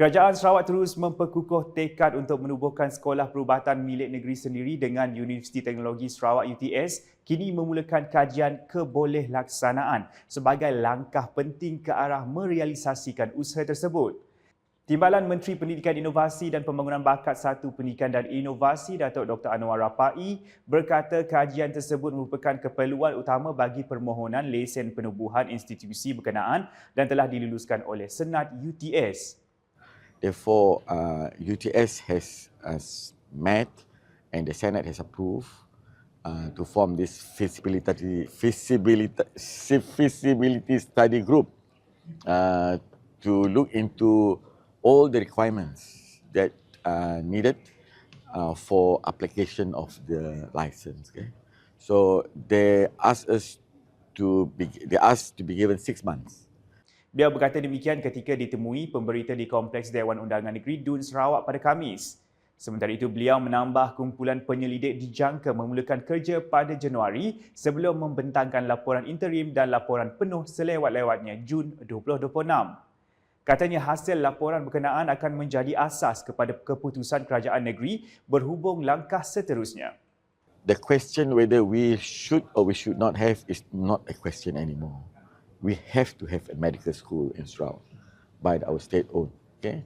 Kerajaan Sarawak terus memperkukuh tekad untuk menubuhkan sekolah perubatan milik negeri sendiri dengan Universiti Teknologi Sarawak UTS kini memulakan kajian keboleh-laksanaan sebagai langkah penting ke arah merealisasikan usaha tersebut. Timbalan Menteri Pendidikan Inovasi dan Pembangunan Bakat Satu Pendidikan dan Inovasi Datuk Dr. Anwar Rapai berkata kajian tersebut merupakan keperluan utama bagi permohonan lesen penubuhan institusi berkenaan dan telah diluluskan oleh Senat UTS. Therefore, uh, UTS has uh, met and the Senate has approved uh, to form this feasibility, feasibility, feasibility study group uh, to look into all the requirements that are needed uh, for application of the license. Okay? So they asked us to be, they asked to be given six months Beliau berkata demikian ketika ditemui pemberita di Kompleks Dewan Undangan Negeri Dun Sarawak pada Khamis. Sementara itu, beliau menambah kumpulan penyelidik dijangka memulakan kerja pada Januari sebelum membentangkan laporan interim dan laporan penuh selewat-lewatnya Jun 2026. Katanya hasil laporan berkenaan akan menjadi asas kepada keputusan kerajaan negeri berhubung langkah seterusnya. The question whether we should or we should not have is not a question anymore. We have to have a medical school in Sarawak by our state owned. Okay.